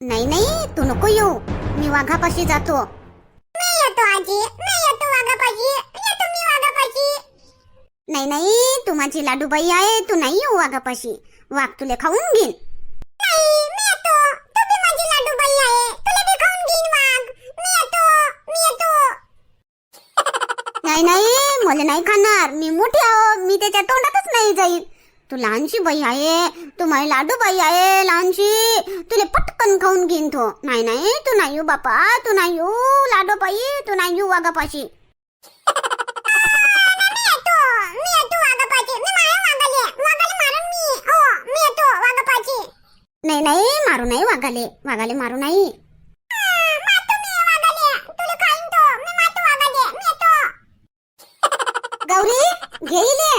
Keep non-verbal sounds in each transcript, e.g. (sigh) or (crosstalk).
नाही नाही तू नको येऊ. मी वाघापाशी जातो. मी येतो आजी. मी येतो वाघापाशी. येतो मी वाघापाशी. नाही नाही तू माझी लाडूबाई आहे. तू नाही येऊ वाघापाशी. वाघ तुले खाऊन घेईन. नाही मी येतो. तू बी माझी लाडूबाई आहे. तुला बी खाऊन घेईन वाघ. मी येतो. मी येतो. नाही नाही मला नाही खाणार. मी मोठी आहो मी त्याच्या तोंडातच नाही जाईल. तू लहानशी बाई आहे तू माझी लाडूबाई आहे लहानशी. तुले पटकन खाऊन घेईन तो. नाही नाही तू नाही येऊ बापा तू नाही येऊ लाडूबाई तू नाही येऊ वाघापाशी. नाही नाही मारू नाही वाघाले वाघाले मारू नाही. गौरी घेईले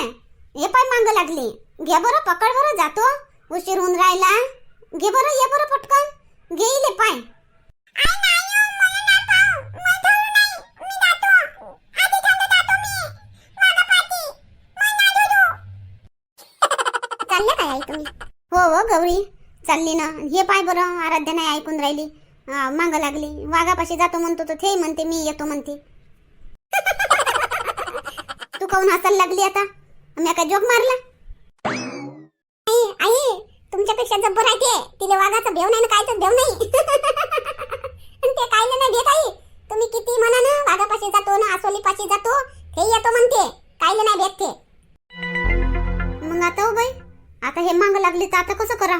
हे पाय मांग लागली. घे बरं पकड बरं जातो. उशीर होऊन राहिला. घे बरं ये बरं पटकन. घेईले पाय. हो, चालले काय आई तुम्ही? हो हो गौरी. चालली ना. हे पाय बरं. आराध्या नाही ऐकून राहिली. मागं लागली. वाघापाशी जातो म्हणतो तर ते म्हणते मी येतो म्हणते. (laughs) तू काऊन हसायला लागली आता? मी काय जोक मारला आई आई पेक्षा जब्बर आहे ते. तिला वाघाचा भेव नाही ना कायच भेव नाही. आणि (laughs) ते कायले नाही भेट आई तुम्ही किती म्हणा ना वाघापाशी जातो ना आसोलीपाशी जातो हे येतो म्हणते. कायले नाही भेट ते मग आता हो बाई आता हे मांग लागले तर आता कसं करा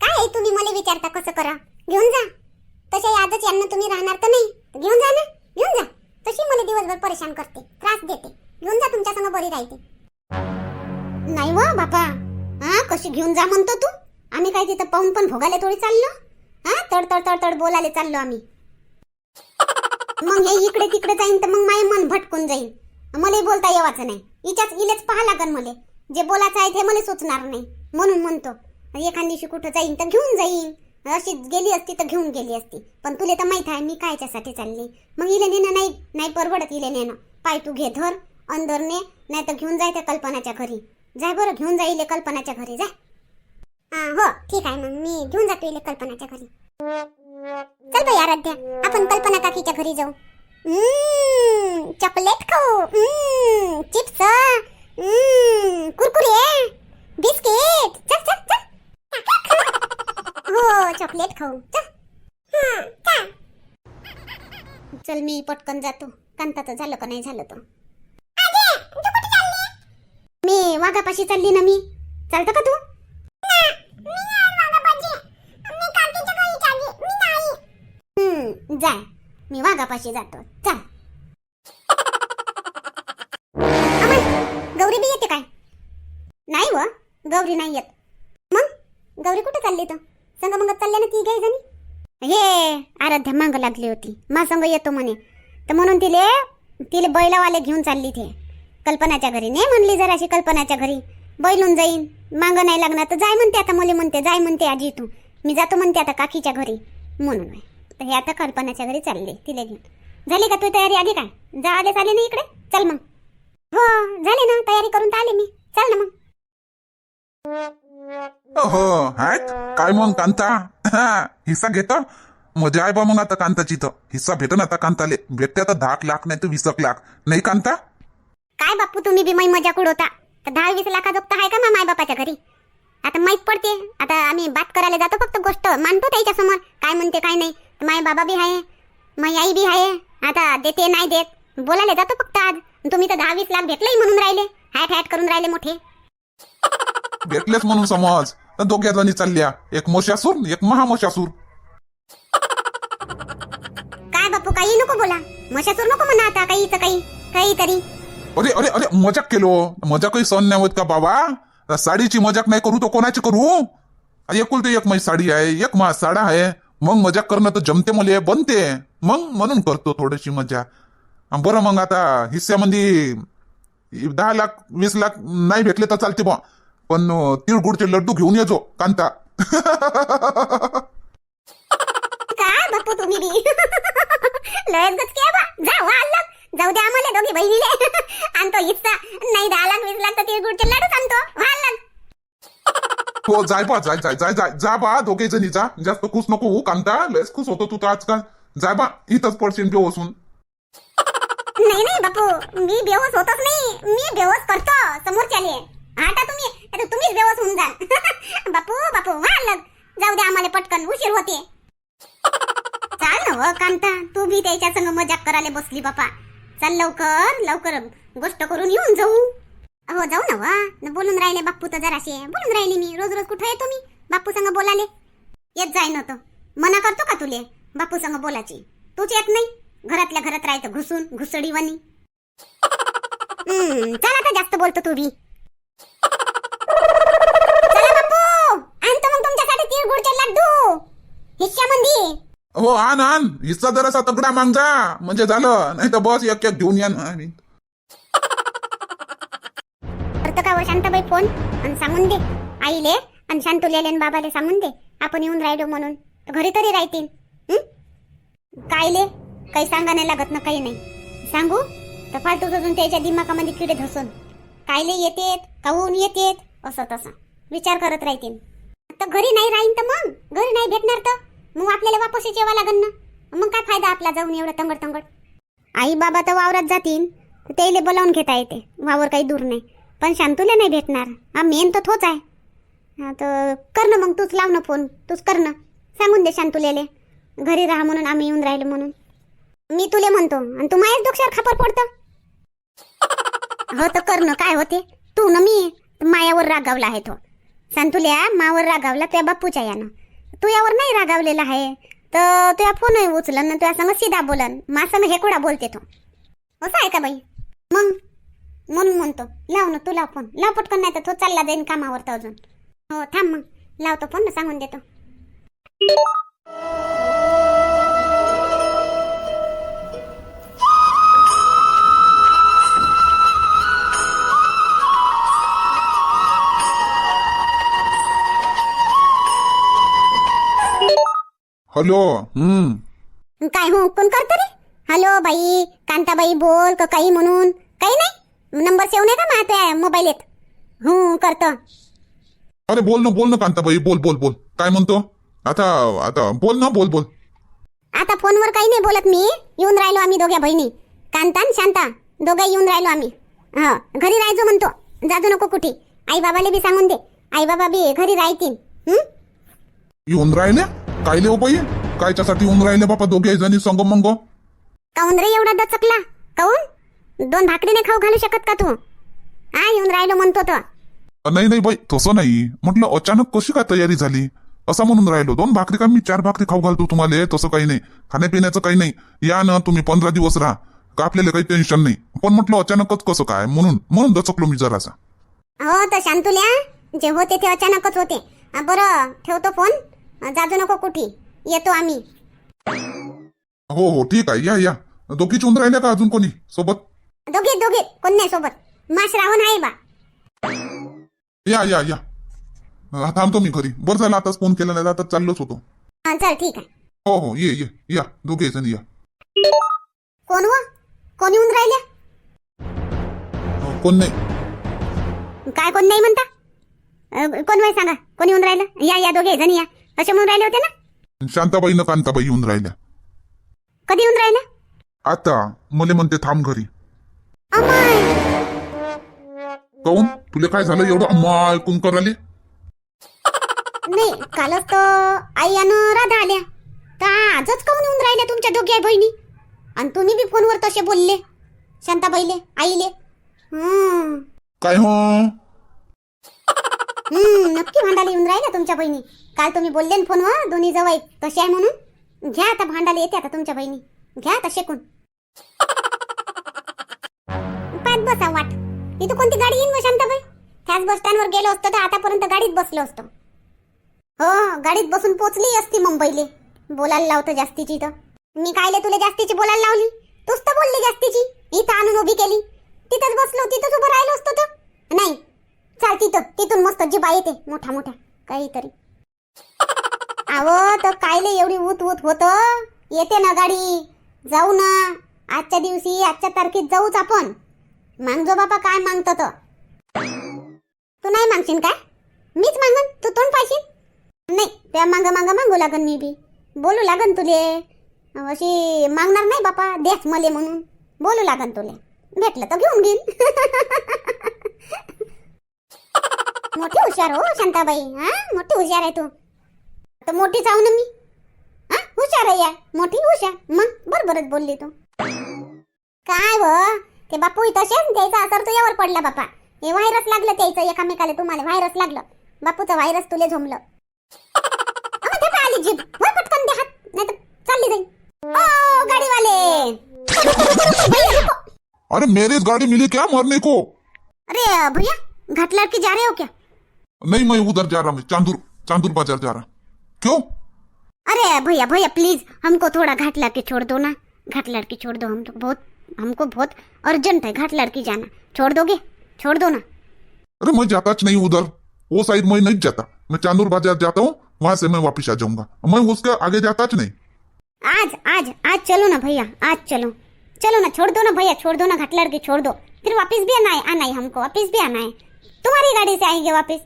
काय तुम्ही मला विचारता कसं करा घेऊन जा. तसे आजच यांना तुम्ही राहणार तर नाही. घेऊन जा ना घेऊन जा. तशी मला दिवसभर परेशान करते त्रास देते. घेऊन जा तुमच्या संग बरी राहते. नाही व बापा. हा कशी घेऊन जा म्हणतो तू? आम्ही काय तिथं पाहून पण भोगायला थोडी चाललो? हा तड तड तड तड बोलायला चाललो आम्ही. मग हे इकडे तिकडे जाईन तर मग माय मन भटकून जाईन. मला बोलता येवाचं नाही. हिच्याच इलेच पाहा लागन मले. जे बोलायचं आहे ते मला सुचणार नाही. म्हणून म्हणतो एखाद दिवशी कुठं जाईन तर घेऊन जाईन. अशीच गेली असती तर घेऊन गेली असती. पण तुले तर माहीत आहे मी कायच्यासाठी चालली. मग इले नेणं नाही नाही परवडत इले नेणं. पाय तू घे धर अंदर ने नाही तर घेऊन जायचं कल्पनाच्या घरी. जाय बरं घेऊन जाईल कल्पनाच्या घरी जा हो ठीक आहे मग मी घेऊन जातो इले कल्पनाच्या घरी. चल बाई आराध्या आपण कल्पना काकीच्या घरी जाऊ. चॉकलेट खाऊ. Chips Kurkure biscuit. चल चल चल. (laughs) हो चॉकलेट खाऊ. चल. चल मी पटकन जातो. कांताचं झालं का नाही झालं तर? मी वाघापाशी चालली ना मी. चालतं का तू? मी वाघापाशी. जाय मी वाघापाशी जातो. चल गौरी बी येते काय? नाही व गौरी नाही येत. मग? गौरी कुठे चालली तर संग मग चालल्या ना ती गाई जणी? हे आराध्या मांग लागली होती. मा संग येतो म्हणे. तर म्हणून तिले तिले बैलावाले घेऊन चालली ते. कल्पनाच्या घरी. नाही म्हणली जराशी कल्पनाच्या घरी. बैलून जाईन. मांग नाही लागणार तर जाय म्हणते आता मुले म्हणते जाय म्हणते आजी तू. मी जातो म्हणते आता काकीच्या घरी. म्हणून तर हे आता कल्पनाच्या घरी चालले तिला घेऊन. झाली का तू तयारी आली काय? जा आले चाले ना इकडे? चल मग. हो झाले ना तयारी करून तर आले मी. चल ना मग. हो हाट काय मग कांता? हिस्सा घेतो. मजा आहे बा मग आता कांताची तर. हिस्सा भेट ना आता कांताले. भेटते आता दहा लाख नाही तर वीस लाख. नाही कांता? काय बापू तुम्ही बी मै मजा उडवता? तर दहा वीस लाखा जोगता आहे का माय बापाच्या घरी? आता माहीत पडते. आता आम्ही बात करायला जातो फक्त गोष्ट. मानतो त्याच्यासमोर. काय म्हणते काय नाही. तर माय बाबा बी आहे माई आई बी आहे आता देते नाही देत. बोलायला जातो फक्त आज. तुम्ही तर दहा वीस लाख भेटलंही म्हणून राहिले. हॅट हॅट करून राहिले मोठे. भेटलेच म्हणून समज दोघ्या जणी चालल्या एक मोशासूर एक महामोशासूर. काय बापू काही नको बोला. मशासूर नको म्हणा आता. काही काही. काहीतरी. अरे अरे अरे मजाक केलो. मजाकही सण नाही होत का बाबा? साडीची मजाक नाही करू तो कोणाची करू? एकुलते एक माझी साडी आहे एक मा साडा आहे. मग मजाक करणं तर जमते मला बनते. मग म्हणून करतो थोडीशी मजा. बरं मग आता हिस्स्यामध्ये दहा लाख वीस लाख नाही भेटले तर चालते बा पण तिळगुडचे लड्डू घेऊन येजो कांता. (laughs) का बापू तुम्ही बी? (laughs) लयच बा जा हो, जाऊ द्या आम्हाला दोघी बहिणीले. आणतो हिस्सा. नाही दहा लाख वीस लाख तर तिळगुळचे लाडूच आणतो. वा अलग हो जाय बा जाय जाय जाय जाय. जा बा दोघे जणी जा. जास्त खुश नको होऊ कांता. लयच खुश होतो तू तर आजकाल. जाय बा इथंच पडशील बेवसून नाही नाही बापू. मी बेहोस होतच नाही. मी बेहोस करतो समोरच्याले. आता तुम्ही. आता तुम्हीच बेहोस होऊन जा (laughs) बापू बापू हा लग जाऊ दे आम्हाला पटकन. उशीर होते. चाल ना व कांता. तू बी त्याच्या संग मजाक करायला बसली बापा. चल लवकर लवकर गोष्ट करून येऊन जाऊ. हो जाऊ ना वा. बोलून राहिले बाप्पू तर जराशे बोलून राहिले मी. रोज रोज कुठं येतो मी? बाप्पू संग बोलाले. येत जाय नव्हतं. मना करतो का तुले? बाप्पू संग बोलायची. तूच येत नाही. घरातल्या घरात राहायचं घुसून घुसडीवानी हम्म, चल आता जास्त बोलतो तू बी. चला बाप्पू. आणतो मग तुमच्यासाठी तिळगुळचे लड्डू. हिश्श्यामंदी हो आण आण. हिस्सा जरासा तगडा माग म्हणजे झालं. नाही तर बस एक एक घेऊन या ना आम्ही. करतो का व शांताबाई फोन आणि सांगून दे. आईले आणि शांतुल्याले आणि बाबाले सांगून दे. आपण येऊन राहिलो म्हणून. तर घरी तरी राहतील. हं? कायले काही सांगा नाही लागत ना काही नाही. सांगू? तर फालतू अजून त्याच्या दिमागामध्ये किडे धसून. कायले येतेत? काहून येतेत? असं तसं. विचार करत राहतील. तर घरी नाही राहीन तर मग? घरी नाही भेटणार तर? मग आपल्याला वापस जेवा लागन ना? मग काय फायदा आपला जाऊन एवढं तंगड तंगड आई बाबा तर वावरात जातील तर त्याला बोलावून घेता येते. वावर काही दूर नाही. पण शांतूला नाही भेटणार. हा मेन तर तोच आहे. तर कर ना मग तूच लाव ना फोन. तूच कर ना. सांगून दे शांतुलेले. घरी राहा म्हणून आम्ही येऊन राहिलो म्हणून. मी तुले म्हणतो आणि तू माझ्याच डोक्यावर खापर पडतं हो तर कर ना काय होते? तू ना मी मायावर रागावला आहे तो. शांतुल्या मावर रागावला त्या बापूच्या यानं. तू यावर नाही रागावलेला आहे. तर तुझ्या फोनही उचलन ना तुझ्या संग सीधा बोलन. मा संग हेकोडा बोलते तो? असं आहे का बाई? मग? म्हणून म्हणतो. लाव ना तू लाव फोन. लाव पटकन नाही तर तो चालला जाईन कामावर तर अजून. हो थांब मग. लावतो फोन ना सांगून देतो. हॅलो. हम्म. काय हो कोण करतो रे? हॅलो बाई कांताबाई बोल का काही म्हणून. काही नाही. नंबर सेव नाही का माझ्या मोबाईल येत हो करतो. अरे बोल ना बोल ना कांताबाई बोल बोल बोल. काय म्हणतो? आता आता बोल ना बोल बोल. आता फोनवर काही नाही बोलत मी. येऊन राहिलो आम्ही दोघ्या बहिणी. कांता आणि शांता दोघं येऊन राहिलो आम्ही. हा घरी राहायचो म्हणतो. जाजू नको कुठे. आई बाबाला बी सांगून दे. आई बाबा बी घरी राहतील. हं? येऊन राहिले? कायले हो बाई? कायच्यासाठी येऊन राहिले बापा दोघे जणी संग मंग? काऊन रे एवढा दचकला? काऊन? दोन भाकरी नाही खाऊ घालू शकत का तू? हा येऊन राहिलो म्हणतो तर नाही नाही बाई तसं नाही. म्हटलं अचानक कशी काय तयारी झाली? असं म्हणून राहिलो. दोन भाकरी का मी चार भाकरी खाऊ घालतो तुम्हाला? तसं काही नाही. खाण्यापिण्याचं काही नाही. या ना तुम्ही पंधरा दिवस राहा. का आपल्याला काही टेन्शन नाही. पण म्हटलं अचानकच कसं काय? म्हणून म्हणून दचकलो मी जरासा. हो तर शांतुल्या. जे होते ते अचानकच होते. बरं ठेवतो फोन. जाजू नको कुठे? येतो आम्ही. हो हो ठीक आहे या या. दोघीच येऊन राहिल्या का अजून कोणी सोबत? दोघे दोघे कोण नाही सोबत. मा श्रावण आहे बा. या या या. हा, थांबतो मी घरी. बरं झालं आताच फोन केला नाही आता चाललोच होतो. हा, चल ठीक आहे. हो हो ये ये या. दोघे जण या. कोण व कोण येऊन राहिल्या? हो, कोण नाही. काय कोण नाही म्हणता? अ, कोण बाई सांगा? कोण येऊन राहिलं? या या दोघे जण या. असे म्हणून राहिले होते ना? शांताबाई न कांताबाई येऊन राहिल्या. कधी येऊन राहिल्या? आता मले म्हणते थांब घरी. अमाय! काऊन? तुला काय झालं एवढं अम्मा ऐकून कराले नाही कालच तर आई आणि राधा आल्या. तर आजच काऊन येऊन राहिल्या तुमच्या दोघ्या बहिणी? आणि तुम्ही बी फोनवर तसे बोलले शांताबाईले आईले. हम्म. काय हो? हम्म नक्की भांडायला येऊन राहिल्या तुमच्या बहिणी. काल तुम्ही बोलले ना फोनवर दोन्ही जवळ तसे आहे म्हणून. घ्या आता भांडायला येते आता तुमच्या बहिणी. घ्या आता शेकून. पाच बसा वाट. इथं कोणती गाडी येईन व शांताबाई? त्याच बस स्टँडवर गेलो असतो तर आतापर्यंत गाडीत बसलो असतो. हो गाडीत बसून पोचली असती मुंबईले. बोलायला लावतं जास्तीची तर मी कायले तुला जास्तीची बोलायला लावली? तूच तर बोलली जास्तीची. इथं आणून उभी केली. तिथंच बसलो तिथंच उभं राहिलो असतो तर. नाही. चाल तिथं. तिथून मस्त जिबा येते मोठा मोठा काहीतरी. आव तर कायले एवढी उत उत होत? येते ना गाडी. जाऊ ना. आजच्या दिवशी आजच्या तारखेत जाऊच आपण. मागजो बापा काय मागतो तर. तू नाही मागशील काय? मीच मागन? तू तोंड पाहिजे नाही त्या मांग मांग मागू लागन मी बी. बोलू लागन तुले. अशी मागणार नाही बापा द्याच मले म्हणून. बोलू लागन तुले. भेटलं तर घेऊन घेईन. (laughs) मोठी हुशार हो शांताबाई. हा? मोठी हुशार आहे तू. तर मोठी जाऊ ना मी. हा? हुशार आहे या मोठी हुशार. मग बरोबरच बोलली तू. काय व? ते बापू तसेच त्याचा असर तर यावर पडला बापा. हे व्हायरस लागलं त्याचं एकामेकाला तुम्हाला व्हायरस लागलं. बापूचं व्हायरस तुले झोमलं अगं, ते पाय आली जीभ. वर पटकन दे हात. नाही तर चालली जाईल ओ गाडीवाले. अरे मेरी गाड़ी मिली क्या मरने को? अरे भैया घाट लड़की जा रहे हो क्या? नहीं मैं उधर जा रहा मैं चांदूर चांदूर बाजार जा रहा। क्यों? अरे भैया भैया प्लीज़ हमको थोड़ा घाट लड़की छोड़ दो ना। घाट लड़की छोड़ दो हम तो बहुत हमको बहुत अर्जेंट है घाट लड़की जाना। छोड़ दोगे? छोड़ दो ना। अरे मैं जाताच नहीं उधर। वो साइड मैं नहीं जाता। मैं चांदूर बाज़ार जाता हूँ वहाँ से मैं वापिस आ जाऊँगा। मैं उसके आगे जाताच नहीं। आज आज आज चलो ना भैया आज चलो। चलो ना छोड़ दो ना भैया छोड़ दो ना घाट लड़की छोड़ दो। फिर वापस भी आना है आना है हमको वापस भी आना है। तुम्हारी गाड़ी से आएँगे वापस।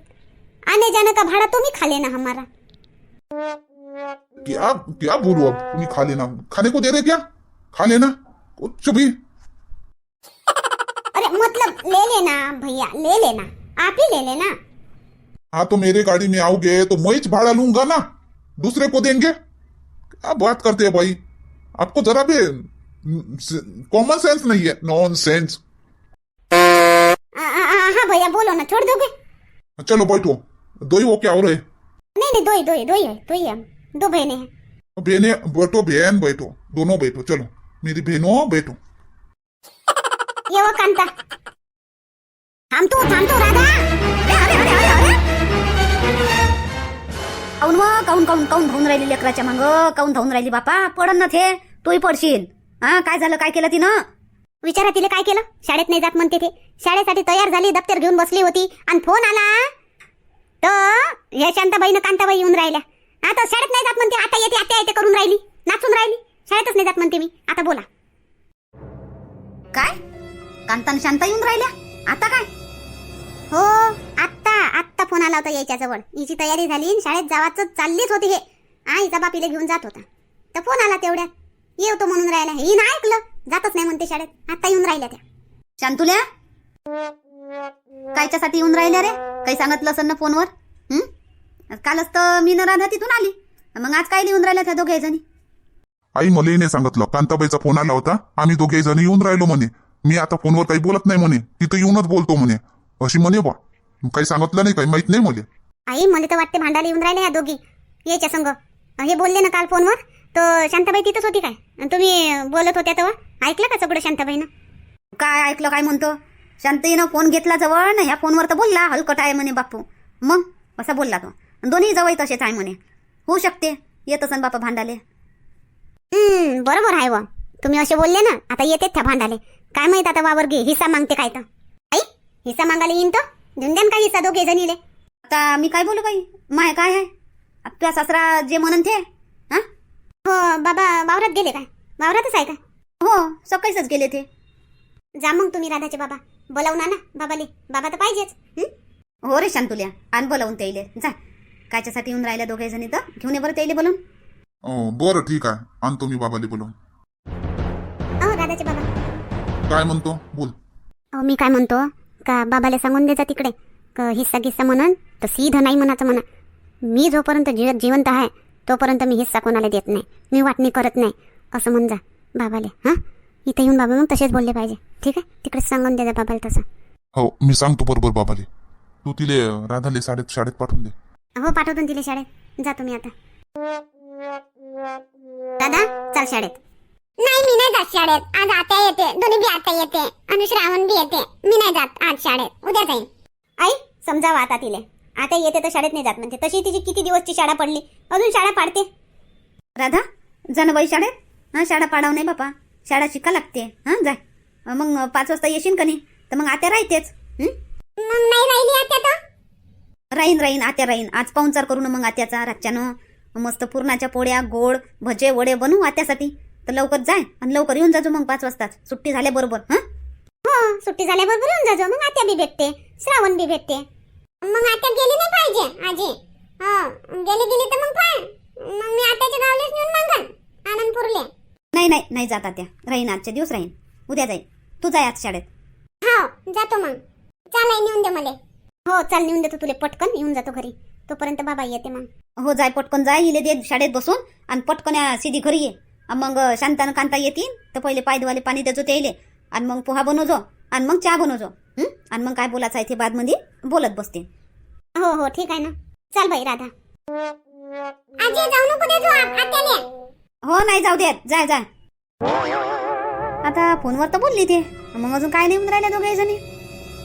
आने जाने का भाड़ा तुम ही खा लेना हमारा। क्या क्या बोलू अब तुम्हें खा लेना खाने को दे रहे क्या? खा लेना कुछ भी अरे मतलब ले लेना भैया ले लेना आप ही ले लेना। हाँ तो मेरे गाड़ी में आओगे तो मैं भाड़ा लूँगा ना दूसरे को देंगे। क्या बात करते हैं भाई? आपको जरा भी कॉमन सेंस नहीं है। नॉन सेंस हाँ भैया बोलो ना छोड़ दोगे? चलो बैठो। दो ही वो क्या हो रहे। नहीं नहीं दो ही दो ही दो ही है दो ही है। दो बहने हैं। बहने बैठो बहन बैठो दोनों बैठो चलो। मेरी बहनों बैठो ये वो कांता। थांब तू थांब तू राधा। अरे अरे अरे अरे काऊन मग काऊन काऊन काऊन धावून राहिली लेकराच्या मांग? काऊन धावून राहिली बापा? पडन ना थे तूही पडशील। हा काय झालं काय केलं तिनं? विचारा तिला काय केलं? शाळेत नाही जात म्हणते ते. शाळेसाठी तयार झाली दप्तर घेऊन बसली होती आणि फोन आला तर या शांताबाईनं कांताबाई येऊन राहिल्या. आता शाळेत नाही जात म्हणते आता येते आता येते करून राहिली. नाचून राहिली. शाळेतच नाही जात म्हणते मी. आता बोला. काय? कांतान शांता येऊन राहिल्या? आता काय? हो आत्ता आत्ता फोन आला होता यायच्या जवळ हिची तयारी झाली आणि शाळेत जावाचं चाललीच होती हे. हिचा बापीला घेऊन जात होता. तर फोन आला तेवढ्यात. येवतो म्हणून राहिला. ही नाही ऐकलं. जातच नाही म्हणते शाळेत. आता येऊन राहिल्या त्या. शांतुल्या? कायच्यासाठी येऊन राहिल्या रे? काही सांगितलं असेल ना फोनवर? हं? कालच तर मी न राधा तिथून आली. मग आज काय लिहून राहिल्या त्या दोघे जणी? आई मला हिने सांगितलं कांताबाईचा फोन आला होता आम्ही दोघे जण येऊन राहिलो म्हणे. मी आता फोनवर काही बोलत नाही म्हणे. तिथं येऊनच बोलतो म्हणे. अशी म्हणे बा. काही सांगितलं नाही काही माहीत नाही मला. आई मला तर वाटते भांडायला येऊन राहिले या दोघी. यायच्या संग. हे बोलले ना काल फोनवर तर शांताबाई तिथंच होती काय? आणि तुम्ही बोलत होत्या तेव्हा? ऐकलं का सगळं शांताबाईनं? काय ऐकलं काय म्हणतो? शांतीनं फोन घेतला जवळ ना ह्या फोनवर तर बोलला हलकट आहे म्हणे बापू मग? असा बोलला तो. दोन्ही जवळ तसेच आहे म्हणे. होऊ शकते. येत असन बापा भांडाले. बरोबर आहे व. तुम्ही असे बोलले ना आता येतेच त्या भांडाले. काय माहीत आता वावर घे हिस्सा मागते काय तर. आई हिस्सा मागायला येईन तर देऊन द्या काय हिस्सा दोघे जणीले. आता मी काय बोलू बाई? माय काय आहे? तुझ्या सासरा जे म्हणन ते? हा? हो बाबा वावरात गेले काय? वावरातच आहे का? हो सकाळीच गेले ते. जा मग तुम्ही राधाचे बाबा. बोलावून ना बाबाले. बाबा तर पाहिजेच. हं? रे शांतुल्या. आण बोलावून त्याइले जा. कायच्यासाठी येऊन राहिल्या दोघे जणी तर? घेऊन ये बरं त्याइले बोलून अं, बरं ठीक आहे. आणतो मी बाबाले बोलून अहो राधाचे बाबा. काय म्हणतो? बोल. अहो मी काय म्हणतो? का बाबाला सांगून द्यायचा तिकडे. का हिस्सा गिस्सा म्हणून तर सीधं नाही म्हणायचं म्हणा. मी जोपर्यंत जीव जिवंत आहे तोपर्यंत मी हिस्सा कोणाला देत नाही. मी वाटणी करत नाही. असं म्हण जा बाबाले. हां? इथं येऊन बाबा मग तसेच बोलले पाहिजे. ठीक आहे? तिकडे सांगून द्या बाबाला तसं. हो मी सांगतो बरोबर बाबाले. तू तिले राधाले शाळेत शाळेत पाठवून दे. हो पाठवतो तिला शाळेत. जा तुम्ही आता. दादा चाल शाळेत. नाही मी नाही जात शाळेत. आज आता येते दोन्ही बी आता येते आणि श्रावण बी येते. मी नाही जात आज शाळेत. उद्या जाईन. आई समजावा आता तिले. आता येते तर शाळेत नाही जात म्हणते. तशी तिची किती दिवसची शाळा पडली. अजून शाळा पाडते. राधा जा ना बाई शाळेत? हा शाळा पाडाव नाही बापा. शाळा शिका लागते. हा जाय. मग पाच वाजता येशील का नाही? तर मग आत्या राहतेच? मग नाही राहिली तर? राहीन राहीन आत्या राहीन. आज पाहुणचार करू ना मग आत्याचा रातच्यानं मस्त पुरणाच्या पोळ्या गोड भजे वडे बनवू आत्यासाठी. तर लवकर जाय आणि लवकर येऊन जाजो मग पाच वाजताच. सुट्टी झाल्या बरोबर हा? हो सुट्टी झाल्याबरोबर येऊन जाजो. मग आत्या बी भेटते. श्रावण बी भेटते. मग आता गेली नाही पाहिजे आजी. हो गेली गेली तर मग काय मग मी आताच्या गावलेच नेऊन मागन आनंदपूरले नाही नाही नाही जात त्या राहीन आजच्या दिवस राहीन. उद्या जाईन. तू जाय आज शाळेत. हो जातो मग. चालाय नेऊन दे मला. हो चाल नेऊन देतो तुले. पटकन येऊन जातो घरी. तोपर्यंत बाबा येते मग. हो जाय पटकन जाय. इले दे शाळेत बसून आणि पटकन या सीधी घरी ये. आणि मग शांतानं कांता येतील तर पहिले पाय धुवाले पाणी द्यायचो ते येले आणि मग पोहा बनवजो. आणि मग चहा बनवजो. हं? आणि मग काय बोलायचं आहे ते बादमध्ये? बोलत बसते. हो हो ठीक आहे ना. चल बाई राधा. आजी जाऊ नको दे तू आ- आत्याले. हो नाही जाऊ दे. जाय जाय. आता फोनवर तर बोलली ते. मग अजून काय नेऊन राहिले दोघे जणी?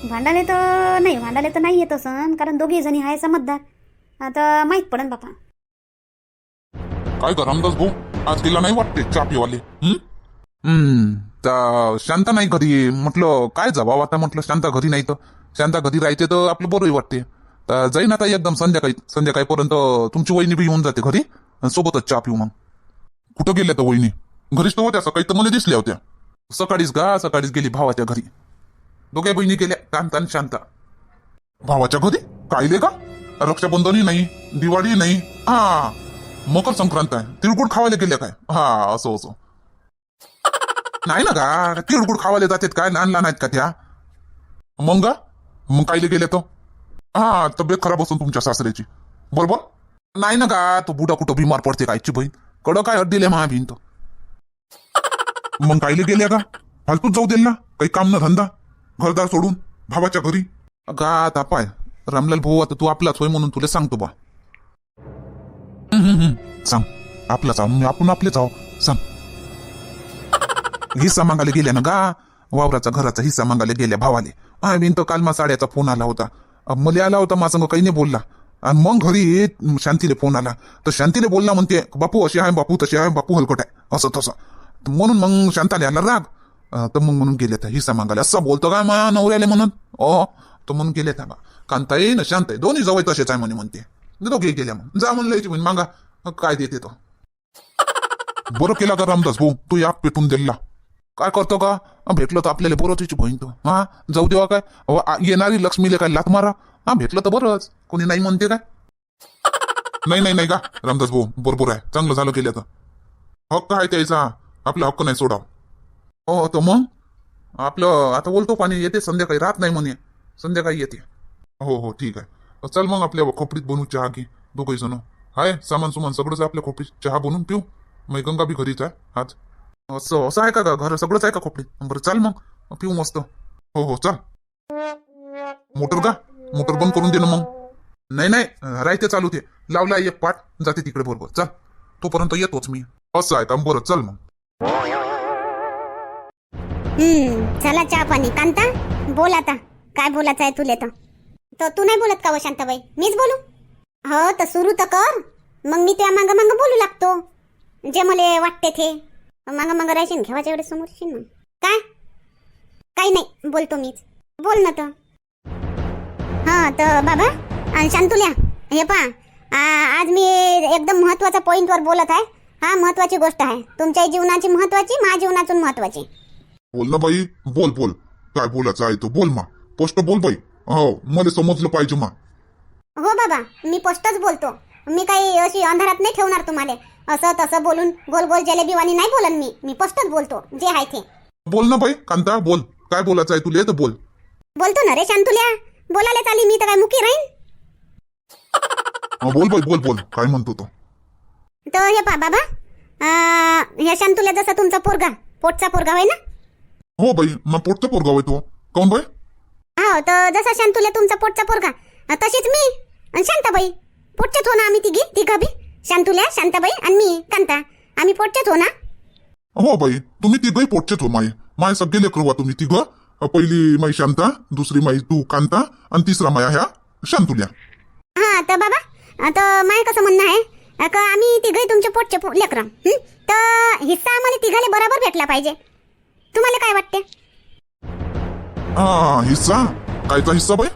भांडाले तर नाही भांडाले तर नाही येत असं कारण दोघे जणी आहे समजदार. आता माहीत पडन बापा. काय कर रामदास भाऊ? आज तिला नाही वाटते चहा पिवाले. हम्म शांता नाही घरी. म्हटलं काय जावा आता? म्हटलं शांता घरी नाही तर. शांता घरी राहायचे तर आपलं बरंही वाटते. तर जाईन आता एकदम संध्याकाळी संध्याकाळीपर्यंत तुमची वहिनी बी येऊन जाते घरी. आणि सोबतच चहा पिऊ मग. कुठं गेल्या तर वहिनी? घरीच तर होत्या सकाळी तर मला दिसल्या होत्या. सकाळीच गा सकाळीच गेली भावाच्या घरी. दोघ्या बहिणी गेल्या तान आणि शांता. भावाच्या घरी? कायले का? रक्षाबंधनही नाही दिवाळी नाही. हा मकर संक्रांत आहे. तिळगुळ खावायला गेल्या काय? हा असं असं. नाही ना का तिळगुळ खावायला जातात काय? लहान लहान आहेत का त्या? मग मग कायले गेले तो हा तब्येत खराब असून तुमच्या सासऱ्याची. बरोबर? नाही ना का तो बुडा कुठं बिमार पडते कायची बहीण? कडं काय दिले महा तो? मग कायले गेल्या का फालतूच जाऊ दिल ना? काही काम ना धंदा? घरदार सोडून? भावाच्या घरी? गा आता पाय. रामलाल भाऊ आता तू आपलाच होय म्हणून तुला सांगतो बा. हम्म, हम्म, सांग. आपलाच आहो. आपण आपलेच आहो. सांग. हिस्सा मागायला गेल्या ना गा? वावराचा घराचा हिस्सा मागायला गेल्या भावाले. हा बिन तो काल मा साड्याचा फोन आला होता. मला आला होता माझं काही नाही बोलला. आणि मग घरी शांतीने शांतीले फोन आला. तर शांतीले बोलला म्हणते बापू अशी आहे बापू तशी आहे बापू हलकट आहे. असं तसं. म्हणून मग शांताले आला राग. तर मग म्हणून गेले तर हिस्सा मागायला असं बोलतो का मा नवऱ्याले म्हणून? ओ तर म्हणून गेले था बा कांता ये ना शांत आहे दोन्ही जवळ तसेच आहे म्हणे म्हणते. दोघे गेल्या मग. जा म्हणलं याची म्हणे मागा. काय देते तो? बरं केला का रामदास भाऊ? तू या पेटून दिला काय करतो का? भेटलं तर आपल्याला बरं बहीण तो. हा जाऊ देवा काय. येणारी लक्ष्मीले काय लात मारा? हा भेटलं तर बरंच. कोणी नाही म्हणते काय? नाही नाही नाही का? रामदास भाऊ बरोबर आहे. चांगलं झालं केलं तर. हक्क आहे त्याचा. आपला हक्क नाही सोडाव. हो तो मग? आपलं आता बोलतो पाणी येते संध्याकाळी. राहत नाही म्हणे. संध्याकाळी येते. हो हो ठीक आहे. चल मग आपल्या खोपडीत बनवू चहा घे दोघही जण. हाय सामान सुमान सगळंच आहे आपल्या खोपडीत. चहा बनवून पिऊ. मग गंगा बी घरीच आहे. आज असं असं आहे का गा? घर सगळंच आहे का खोपडीत? बरं चाल मग. पिऊ मस्त. हो हो चाल. मोटर का? मोटर बंद करून दे ना मग. नाही नाही. राहते चालू ते. लावला एक पाठ. जाते तिकडे बरोबर. चल. तोपर्यंत येतोच मी. असं आहे का? बरं चल मग. हम्म चला चहा पाणी. कांता बोल आता. काय बोलायचं आहे तुले तर? तर तू नाही बोलत का व शांताबाई? मीच बोलू? हो तर सुरू तर कर. मग मी त्या मागं मागं बोलू लागतो. जे मला वाटते ते. मागं मागं राहायचे घेवाच्या वेळेस समोर येशील ना काय? काही नाही बोलतो मीच. बोल ना तर. हा तर बाबा आणि शांतुल्या हे पा आज मी एकदम महत्त्वाच्या पॉइंटवर बोलत आहे. हा महत्वाची गोष्ट आहे. तुमच्या जीवनाची महत्वाची माझ्या जीवनातून महत्वाची बोल ना बाई बोल बोल. काय बोलायचं आहे तो? बोल मा. पोस्ट बोल बाई. हो मला समजलं पाहिजे मा. हो बाबा मी पोस्टच बोलतो. मी काही अशी अंधारात नाही ठेवणार तुम्हाला. असं तसं बोलून गोल गोल जलेबीवाणी नाही बोलन मी. मी पोस्टच बोलतो. जे आहे ते. बोल ना बाई कांता बोल. काय बोलायचं आहे तुला तर बोल. बोलतो ना रे शांतुल्या. बोलायला चाली मी तर काय मुकी राहीन? हा, बोल बाई बोल बोल. काय म्हणतो तो? तर हे पा बाबा अं, ह्या शांतुल्या जसा तुमचा पोरगा पोटचा पोरगा होय ना? हो बाई मग पोटचं पोरगाव आहे तो. काऊन बाई? हो तर जसा शांतुल्या तुमचा पोटचा पोरगा अं, तशीच मी. आणि शांताबाई पोटच्याच हो ना आम्ही तिघी तिघं बी? शांतुल्या शांताबाई आणि मी कांता. आम्ही पोटच्याच हो ना? हो बाई. तुम्ही तिघही पोटचेच हो माय माय सगळे लेकर वा तुम्ही तिघ. पहिली माई शांता दुसरी माई तू कांता आणि तिसरा माया ह्या शांतुल्या. हा तर बाबा आता माय कसं म्हणणं आहे? का आम्ही तिघही तुमचे पोटचे पो- लेकरं. हं? तर हिस्सा आम्हाला तिघाले बरोबर भेटला पाहिजे. तुम्हाला काय वाटते? हा हिस्सा? कायचा हिस्सा बाई?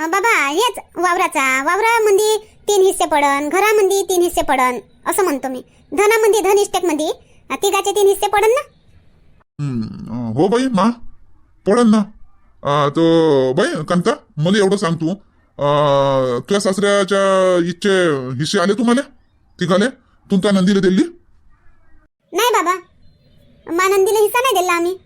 बाबा हेच वावराचा. वावरामध्ये तीन हिस्से पडन घरामध्ये तीन हिस्से पडन असं म्हणतो मी. धनामध्ये धन इस्टेटमध्ये अ, तिघाचे तीन हिस्से पडन ना? हम्म, हो बाई मा पडन ना. तो बाई कांता मला एवढं सांग तू. अं, तुझ्या सासऱ्याच्या इच्छे हिस्से आले तुम्हाला? तिघाले? तू त्या नंदीला दिली? नाही बाबा. मानंदीला हिस्सा नाही दिला आम्ही.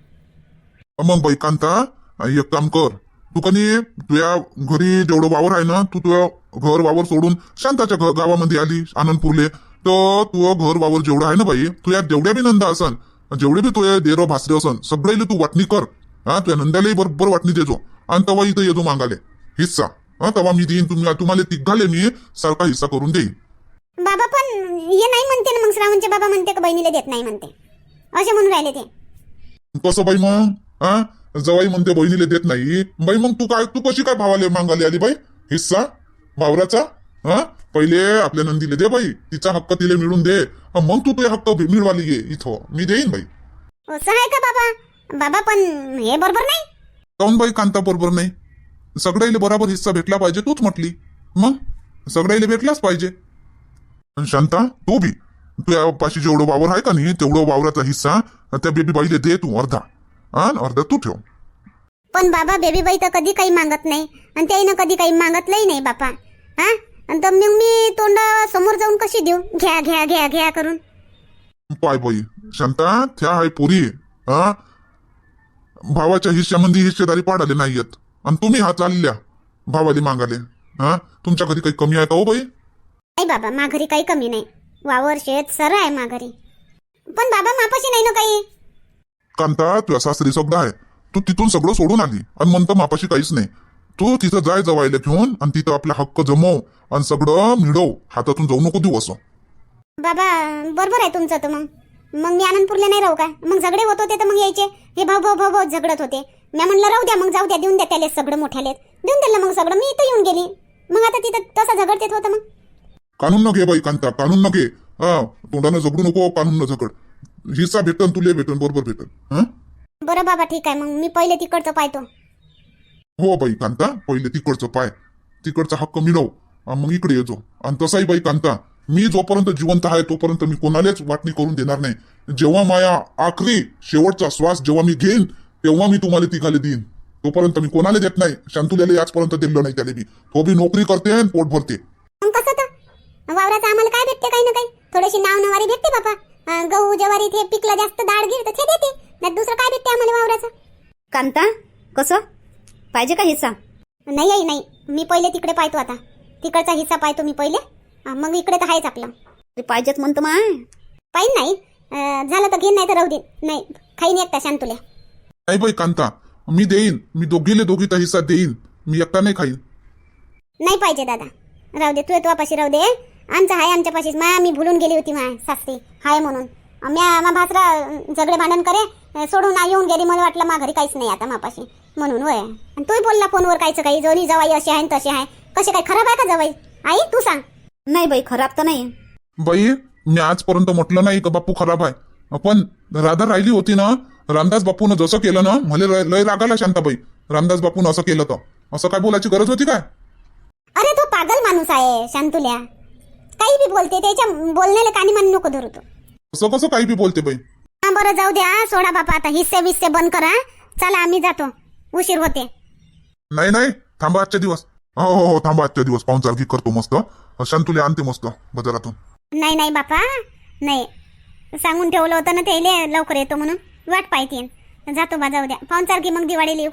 मग बाई कांता एक काम कर. तू कधी तुझ्या घरी जेवढं वावर आहे ना तू तुझ्या घर वावर सोडून शांताच्या घ- गावामध्ये आली आनंदपूरले. तर तुझं घर वावर जेवढं आहे ना बाई तुझ्या जेवढ्या बी नंदा असन जेवढे बी तुझे देरो भासरे असन सगळ्याला तू वाटणी कर. हा तुझ्या नंद्यालाही बरोबर वाटणी देजो. आणि तेव्हा इथं येतो मागाले. हिस्सा. हा तेव्हा मी देईन तुम्ही तुम्हाला तिघाले मी सारखा हिस्सा करून देईन. बाबा पण हे नाही म्हणते ना मग श्रावणचे बाबा म्हणते का बहिणीला देत नाही म्हणते? असे म्हणून राहिले ते. कसं बाई मग? हा जवाई म्हणते बहिणीला देत नाही. बाई मग तू काय तू कशी काय भावाले मागायला आली बाई? हिस्सा. भावराचा हा? पहिले आपल्या नंदीले दे बाई. तिचा हक्क तिला मिळून दे. मग तू तुझे हक्क मिळवाली घे इथं. मी देईन बाई. असं आहे का बाबा? बाबा पण हे बरोबर नाही? काऊन बाई कांता बरोबर नाही? सगळ्याला बराबर हिस्सा भेटला पाहिजे तूच म्हटली. मग? सगळ्याला भेटलाच पाहिजे. शांता तू बी. तुझ्या पाशी जेवढं वावर आहे का नाही तेवढं वावराचा हिस्सा त्या बेबी बाईले दे तू अर्धा. आणि अर्धा तू ठेव. पण बाबा बेबी बाई तर कधी काही मागत नाही. आणि त्याईनं कधी काही मागतलंही नाही बापा. हा? आणि तर मग मी तोंडा समोर जाऊन कशी देऊ? घ्या घ्या घ्या घ्या करून. पाय बाई. शांता त्या आहे पोरी. हा? भावाच्या हिश्श्यामध्ये हिस्सेदारी पाडाले नाही येत. आणि तुम्ही हात चालल्या भावाले मागाले हा? तुमच्या घरी काही कमी आहे का हो बाई? नाही बाबा माघारी काही कमी नाही. वावर शेत सर आहे माघारी. पण बाबा मापाशी नाही ना काही? कांता तुझ्या सासरी सगळं आहे. तू तिथून सगळं सोडून आली. आणि म्हणतं मापाशी काहीच नाही. तू तिथं जाय जवायला घेऊन आणि तिथं आपला हक्क जमव आणि सगळं मिळव. हातातून जाऊ नको देऊ असं. बाबा बरोबर आहे तुमचं तर मग. मग मी आनंदपूरला नाही राहू का? मग झगडे होत होते तर मग यायचे. हे भाऊ भाऊ भाऊ भाऊ झगडत होते. मी म्हणलं राहू द्या मग जाऊ द्या देऊन द्या त्याला सगळं मोठ्याले देऊन दिलं मग सगळं. मी इथं येऊन गेली. मग आता तिथं तसं झगडतेत होतं मग. काढून न घे बाई कांता. काढून न घे हा तोंडानं झगडू नको काढून न झगड. हिस्सा भेटन तुले भेटन बरोबर भेटन. हा? बरं बाबा ठीक आहे. मग मी पहिले तिकडचं पाहतो. हो बाई कांता. पहिले तिकडचं पाय. तिकडचा हक्क मिळव आणि मग इकडे येतो आणि तसाही बाई कांता. मी जोपर्यंत जिवंत आहे तोपर्यंत मी कोणालाच वाटणी करून देणार नाही. जेव्हा माया आखरी शेवटचा श्वास जेव्हा मी घेईन तेव्हा मी तुम्हाला तिघाले देईन. तोपर्यंत मी कोणाला देत नाही. शांतुल्याला आजपर्यंत दिलं नाही त्याला मी तो बी नोकरी करते आणि पोट भरते. मग कसं तर? वावराचं आम्हाला काय भेटते काही ना काही? थोडीशी नाव नवारी भेटते अं, गहू ज्वारी ते पिकलं जास्त दाड गिर तर ते देते. नाही दुसरं काय भेटते आम्हाला वावराचं? कांता कसं? पाहिजे का हिस्सा? नाही आई नाही. मी पहिले तिकडे पाहतो आता. तिकडचा हिस्सा पाहतो मी पहिले. अं, मग इकडे तर आहेच आपलं. ते पाहिजेच म्हणतो माय पाहिजे नाही. अं, झालं तर घेईन नाही तर राहू दे नाही खाईन एकटा शांतुल्या. नाही बाई कांता मी देईन. मी दोघीले दोघीचा हिस्सा देईन. मी एकटा नाही खाईन. नाही पाहिजे दादा. राहू दे तू तुझ्यापाशी राहू दे. आमचं आहे आमच्या पाशीच. मा मी भुलून गेली होती माय सासरी. हाय म्हणून. म्या मा भासरा झगडे भांडण करे सोडून येऊन गेली मला वाटलं मा घरी काहीच नाही आता मापाशी. म्हणून होय. आणि तूही बोलला फोनवर कायचं काही. जोनी जवाई असे आहे तसे आहे. कसे काय खराब आहे का जवाई? आई तू सांग. नाही बाई खराब तर नाही. बाई मी आजपर्यंत म्हटलं नाही का बापू खराब आहे. पण राधा राहिली होती ना रामदास बापून जसं केलं ना मला लय- लय रागाला शांताबाई. रामदास बापून असं केलं तर. असं काय बोलायची गरज होती काय? अरे तो पागल माणूस आहे शांतुल्या. काही बी बोलते त्याच्या बोलण्याला कानी मान नको धरू तो. असं कसं काही बी बोलते बाई? हा बरं जाऊ द्या सोडा बापा आता हिस्से बिस्से बंद करा चला आम्ही जातो. उशीर होते. नाही नाही थांबा आजच्या दिवस. हो हो हो थांबा आजच्या दिवस. पाहुणचारकी करतो मस्त. शांतुले आणते मस्त बाजारातून. नाही नाही बापा नाही. सांगून ठेवलं होतं ना त्याला लवकर येतो म्हणून. वाट पाहिजे जातो बा जाऊ द्या. पाहुणचारकी मग दिवाळीला येऊ